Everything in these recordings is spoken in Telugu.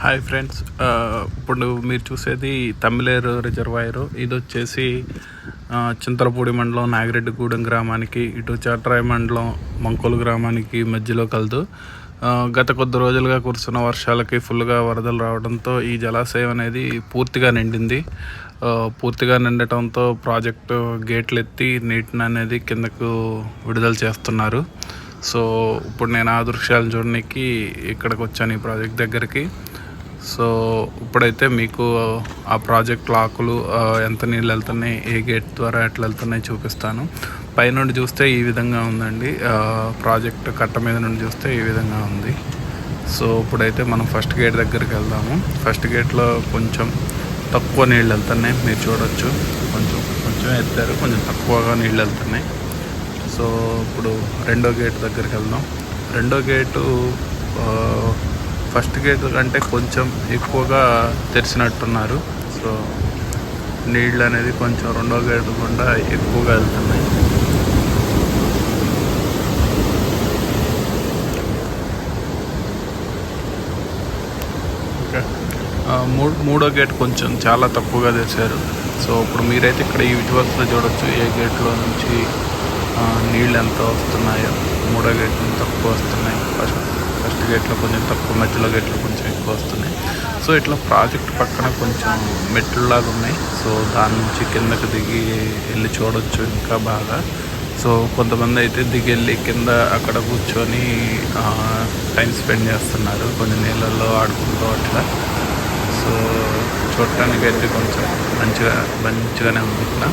హాయ్ ఫ్రెండ్స్ ఇప్పుడు మీరు చూసేది తమిళేరు రిజర్వాయరు. ఇది వచ్చేసి చింతలపూడి మండలం నాగిరెడ్డిగూడెం గ్రామానికి ఇటు చాట్రాయి మండలం మంకోలు గ్రామానికి మధ్యలో కలదు. గత కొద్ది రోజులుగా కురుస్తున్న వర్షాలకి ఫుల్గా వరదలు రావడంతో ఈ జలాశయం అనేది పూర్తిగా నిండింది. పూర్తిగా నిండటంతో ప్రాజెక్టు గేట్లు ఎత్తి నీటిని అనేది కిందకు విడుదల చేస్తున్నారు. సో ఇప్పుడు నేను ఆ దృశ్యాలను చూడడానికి ఇక్కడికి వచ్చాను ఈ ప్రాజెక్ట్ దగ్గరికి. సో ఇప్పుడైతే మీకు ఆ ప్రాజెక్ట్ లాకులు ఎంత నీళ్ళు వెళ్తున్నాయి ఏ గేట్ ద్వారా ఎట్లా వెళ్తున్నాయి చూపిస్తాను పైనుండి చూస్తే ఈ విధంగా ఉందండి. ప్రాజెక్ట్ కట్ట మీద నుండి చూస్తే ఈ విధంగా ఉంది. సో ఇప్పుడైతే మనం ఫస్ట్ గేట్ దగ్గరికి వెళ్దాము. ఫస్ట్ గేట్లో కొంచెం తక్కువ నీళ్ళు వెళ్తున్నాయి మీరు చూడొచ్చు. కొంచెం కొంచెం ఎత్తారు కొంచెం తక్కువగా నీళ్ళు వెళ్తున్నాయి సో ఇప్పుడు రెండో గేట్ దగ్గరికి వెళ్దాం. రెండో గేటు ఫస్ట్ గేట్ కంటే కొంచెం ఎక్కువగా తెరిచినట్టున్నారు. సో నీళ్ళు అనేది కొంచెం రెండో గేట్ గుండా ఎక్కువగా వెళ్తున్నాయి. మూడో గేట్ కొంచెం చాలా తక్కువగా తెరిచారు. సో ఇప్పుడు మీరైతే ఇక్కడ ఈ విజువల్స్లో చూడొచ్చు ఏ గేట్లో నుంచి నీళ్ళు ఎంత వస్తున్నాయో. మూడో గేట్ తక్కువ వస్తున్నాయి. ఫస్ట్ ఫస్ట్ గేట్లో కొంచెం తక్కువ మధ్యలో గేట్లో కొంచెం ఎక్కువ వస్తున్నాయి. సో ఇట్లా ప్రాజెక్ట్ పక్కన కొంచెం మెట్లులాగా ఉన్నాయి. సో దాని నుంచి కిందకి దిగి వెళ్ళి చూడొచ్చు ఇంకా బాగా. సో కొంతమంది అయితే దిగి వెళ్ళి కింద అక్కడ కూర్చొని టైం స్పెండ్ చేస్తున్నారు. కొన్ని నీళ్ళల్లో ఆడుకుంటూ అట్లా. సో చూడటానికి అయితే కొంచెం మంచిగా మంచిగానే ఉంది ఇట్లా.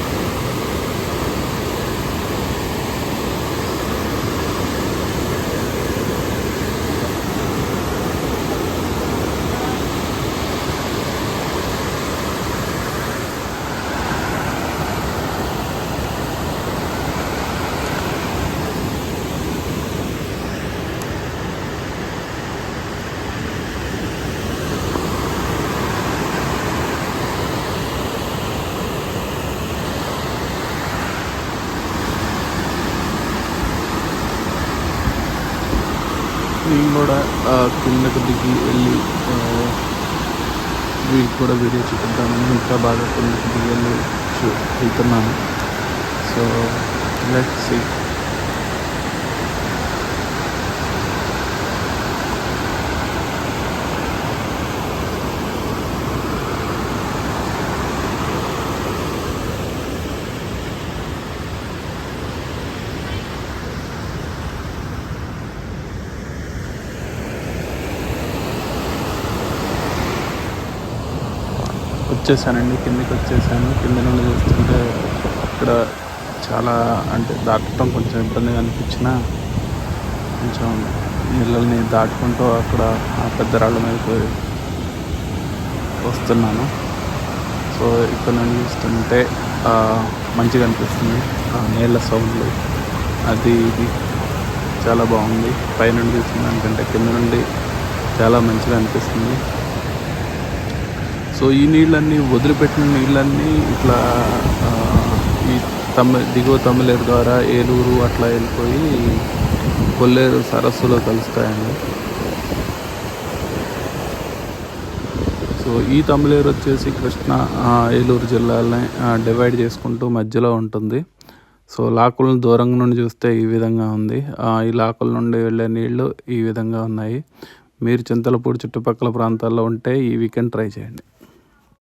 నేను కూడా కిందకు దిగి వెళ్ళి వీటికి కూడా వీడియో చూపిద్దామని ఇంకా బాగా కిందకు దిగి వెళ్ళి వెళ్తున్నాను వచ్చేసానండి కిందకి వచ్చేసాను. కింద నుండి చూస్తుంటే ఇక్కడ చాలా అంటే దాటడం కొంచెం ఇబ్బందిగా అనిపించిన కొంచెం నీళ్ళని దాటుకుంటూ అక్కడ ఆ పెద్ద రాళ్ళ మీదకి వస్తున్నాను. సో ఇక్కడ నుండి చూస్తుంటే మంచిగా అనిపిస్తుంది. నీళ్ళ సౌండ్లు అది ఇది. చాలా బాగుంది. పైనుండి చూసిన దానికంటే కింద నుండి చాలా మంచిగా అనిపిస్తుంది. సో ఈ నీళ్ళన్నీ వదిలిపెట్టిన నీళ్ళన్నీ ఇట్లా ఈ తమిళ దిగువ తమిళేరు ద్వారా ఏలూరు అట్లా వెళ్ళిపోయి కొల్లేరు సరస్సులో కలుస్తాయండి. సో ఈ తమిళేరు వచ్చేసి కృష్ణ ఏలూరు జిల్లాలని డివైడ్ చేసుకుంటూ మధ్యలో ఉంటుంది. సో లాకులను దూరం నుండి చూస్తే ఈ విధంగా ఉంది. ఈ లాకుల నుండి వెళ్ళే నీళ్ళు ఈ విధంగా ఉన్నాయి. మీరు చింతలపూడి చుట్టుపక్కల ప్రాంతాల్లో ఉంటే ఈ వీకెండ్ ట్రై చేయండి.